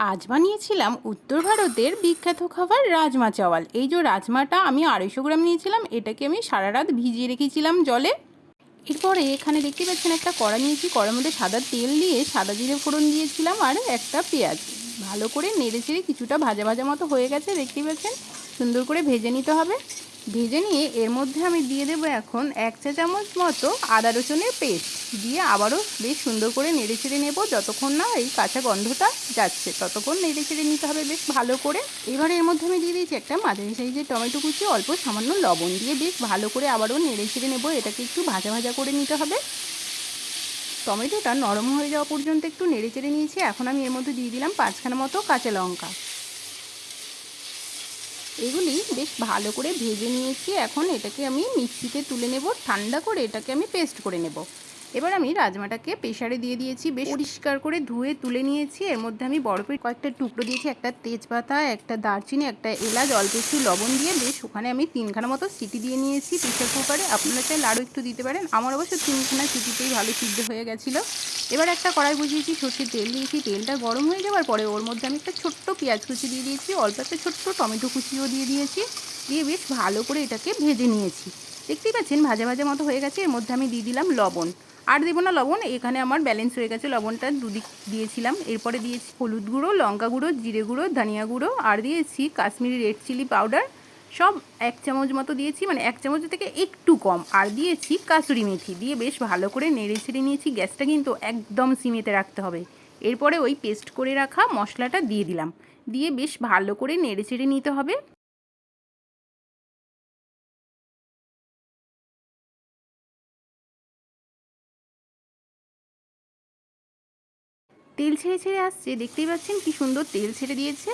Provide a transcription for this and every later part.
আজ বানিয়েছিলাম উত্তর ভারতের বিখ্যাত খাবার রাজমা চাওয়াল। এই যে রাজমাটা আমি আড়াইশো গ্রাম নিয়েছিলাম, এটাকে আমি সারা রাত ভিজিয়ে রেখেছিলাম জলে। এরপরে এখানে দেখতে পাচ্ছেন একটা কড়া নিয়েছি, কড়ার মধ্যে সাদা তেল দিয়ে সাদা জিরে ফোড়ন দিয়েছিলাম আর একটা পেঁয়াজ। ভালো করে নেড়ে চেড়ে কিছুটা ভাজা ভাজা মতো হয়ে গেছে, দেখতে পাচ্ছেন? সুন্দর করে ভেজে নিতে হবে। ভেজে নিয়ে এর মধ্যে আমি দিয়ে দেবো এখন এক চা চামচ মতো আদা রসুনের পেস্ট। দিয়ে আবারও বেশ সুন্দর করে নেড়ে চেড়ে নেব যতক্ষণ না এই কাঁচা গন্ধটা যাচ্ছে। ততক্ষণ নেড়ে চেড়ে নিতে হবে বেশ ভালো করে। এবারে এর মধ্যে আমি দিয়ে দিয়েছি একটা মাঝারি সাইজের টমেটো কুচি, অল্প সামান্য লবণ। দিয়ে বেশ ভালো করে আবারও নেড়ে চেড়ে নেব। এটাকে একটু ভাজা ভাজা করে নিতে হবে। টমেটোটা নরম হয়ে যাওয়া পর্যন্ত একটু নেড়ে চেড়ে নিয়েছি। এখন আমি এর মধ্যে দিয়ে দিলাম পাঁচখানা মতো কাঁচা লঙ্কা। এগুলি বেশ ভালো করে ভেজে নিয়েছি। এখন এটাকে আমি মিক্সিতে তুলে নেব, ঠান্ডা করে এটাকে আমি পেস্ট করে নেব। এবার আমি রাজমাটাকে প্রেশারে দিয়ে দিয়েছি, বেশ পরিষ্কার করে ধুয়ে তুলে নিয়েছি। এর মধ্যে আমি বরফের কয়েকটা টুকরো দিয়েছি, একটা তেজপাতা, একটা দারচিনি, একটা এলাচ, অল্প একটু লবণ দিয়ে বেশ ওখানে আমি তিনখানা মতো সিটি দিয়ে নিয়েছি প্রেশার কুকারে। আপনারা চাইলে আরও একটু দিতে পারেন। আমার অবশ্য তিনখানা সিটিতেই ভালো সিদ্ধ হয়ে গেছিল। এবার একটা কড়াই বসিয়েছি, সর্ষের তেল দিয়েছি। তেলটা গরম হয়ে যাওয়ার পরে ওর মধ্যে আমি একটা ছোট্ট পেঁয়াজ কুচি দিয়ে দিয়েছি, অল্প একটা ছোট্ট টমেটো কুচিও দিয়ে দিয়েছি। দিয়ে বেশ ভালো করে এটাকে ভেজে নিয়েছি। দেখতেই পাচ্ছেন, ভাজা ভাজা মতো হয়ে গেছে। এর মধ্যে আমি দিয়ে দিলাম লবণ। আর দেবো না লবণ, এখানে আমার ব্যালেন্স হয়ে গেছে, লবণটা দুদিক দিয়েছিলাম। এরপরে দিয়েছি হলুদ গুঁড়ো, লঙ্কা গুঁড়ো, জিরে গুঁড়ো, ধনিয়া গুঁড়ো, আর দিয়েছি কাশ্মীরি রেড চিলি পাউডার সব এক চামচ মতো দিয়েছি মানে এক চামচ থেকে একটু কম। আর দিয়েছি কাসুরি মেথি, দিয়ে বেশ ভালো করে নেড়ে ছেড়ে নিয়েছি, গ্যাসটা কিন্তু একদম সিমেতে রাখতে হবে। এরপরে ওই পেস্ট করে রাখা মশলাটা দিয়ে দিলাম। দিয়ে বেশ ভালো করে নেড়ে ছেড়ে নিতে হবে। তেল ছেড়ে ছেড়ে আসছে, দেখতেই পাচ্ছেন কি সুন্দর তেল ছেড়ে দিয়েছে।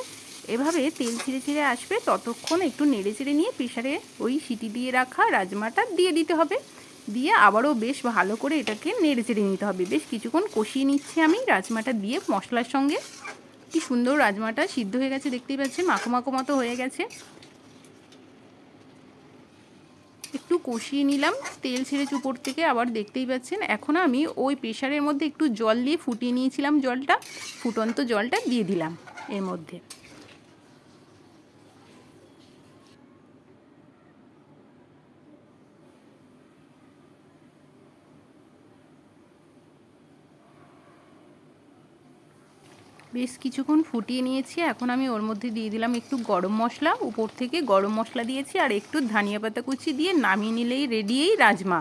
এভাবে তেল ছিঁড়ে ছিঁড়ে আসবে, ততক্ষণ একটু নেড়ে চেড়ে নিয়ে প্রেশারে ওই সিটি দিয়ে রাখা রাজমাটা দিয়ে দিতে হবে। দিয়ে আবারও বেশ ভালো করে এটাকে নেড়ে চেড়ে নিতে হবে। বেশ কিছুক্ষণ কষিয়ে নিচ্ছি আমি রাজমাটা দিয়ে মশলার সঙ্গে। কি সুন্দর রাজমাটা সিদ্ধ হয়ে গেছে, দেখতেই পাচ্ছেন, মাখো মাখো মতো হয়ে গেছে। একটু কষিয়ে নিলাম। তেল ছেড়ে উপর থেকে আবার দেখতেই পাচ্ছেন, এখন আমি ওই প্রেশারের মধ্যে একটু জল দিয়ে ফুটিয়ে নিয়েছিলাম জলটা। ফুটন্ত জলটা দিয়ে দিলাম এর মধ্যে। বেশ কিছুক্ষণ ফুটিয়ে নিয়েছি। এখন আমি ওর মধ্যে দিয়ে দিলাম একটু গরম মশলা, উপর থেকে গরম মশলা দিয়েছি আর একটু ধনিয়া পাতা কুচি দিয়ে নামিয়ে নিলেই রেডি এই রাজমা।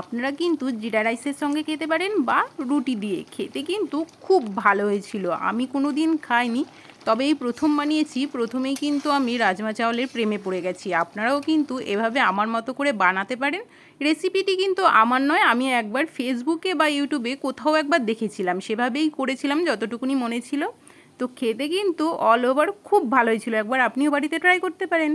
আপনারা কিন্তু জিরা রাইসের সঙ্গে খেতে পারেন বা রুটি দিয়ে। খেতে কিন্তু খুব ভালো হয়েছিল। আমি কোনো দিন খাইনি। তবে এই প্রথম বানিয়েছি, প্রথমেই কিন্তু আমি রাজমা চাওয়ালের প্রেমে পড়ে গেছি। আপনারাও কিন্তু এভাবে আমার মতো করে বানাতে পারেন। রেসিপিটি কিন্তু আমার নয়, আমি একবার ফেসবুকে বা ইউটিউবে কোথাও একবার দেখেছিলাম। সেভাবেই করেছিলাম যতটুকুনি মনে ছিল। তো খেতে কিন্তু অল ওভার খুব ভালোই ছিল। একবার আপনিও বাড়িতে ট্রাই করতে পারেন।